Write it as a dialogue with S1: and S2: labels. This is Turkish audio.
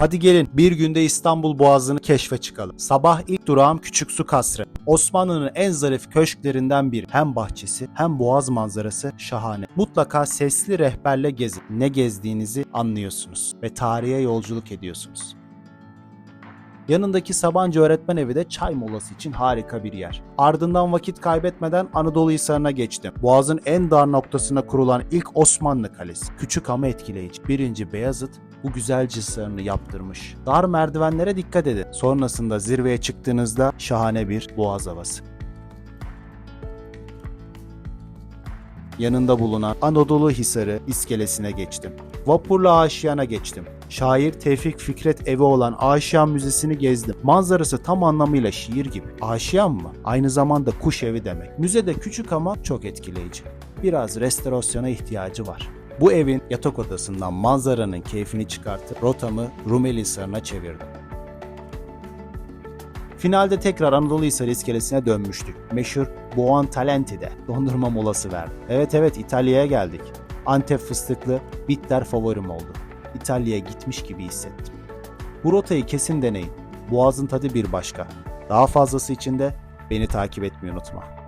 S1: Hadi gelin bir günde İstanbul Boğazı'nı keşfe çıkalım. Sabah ilk durağım Küçük Su Kasrı. Osmanlı'nın en zarif köşklerinden biri. Hem bahçesi hem boğaz manzarası şahane. Mutlaka sesli rehberle gezin. Ne gezdiğinizi anlıyorsunuz ve tarihe yolculuk ediyorsunuz. Yanındaki Sabancı Öğretmen Evi de çay molası için harika bir yer. Ardından vakit kaybetmeden Anadolu Hisarı'na geçtim. Boğaz'ın en dar noktasına kurulan ilk Osmanlı kalesi. Küçük ama etkileyici. 1. Beyazıt bu güzel cıslarını yaptırmış. Dar merdivenlere dikkat edin. Sonrasında zirveye çıktığınızda şahane bir boğaz havası. Yanında bulunan Anadolu Hisarı iskelesine geçtim. Vapurla Aşiyan'a geçtim. Şair Tevfik Fikret evi olan Aşiyan Müzesi'ni gezdim. Manzarası tam anlamıyla şiir gibi. Aşiyan mı? Aynı zamanda kuş evi demek. Müzede küçük ama çok etkileyici. Biraz restorasyona ihtiyacı var. Bu evin yatak odasından manzaranın keyfini çıkartıp rotamı Rumeli Hisarı'na çevirdim. Finalde tekrar Anadolu Hisarı iskelesine dönmüştük. Meşhur Boğan Talenti'de dondurma molası verdim. Evet evet İtalya'ya geldik. Antep fıstıklı bitter favorim oldu. İtalya'ya gitmiş gibi hissettim. Bu rotayı kesin deneyin. Boğazın tadı bir başka. Daha fazlası için de beni takip etmeyi unutma.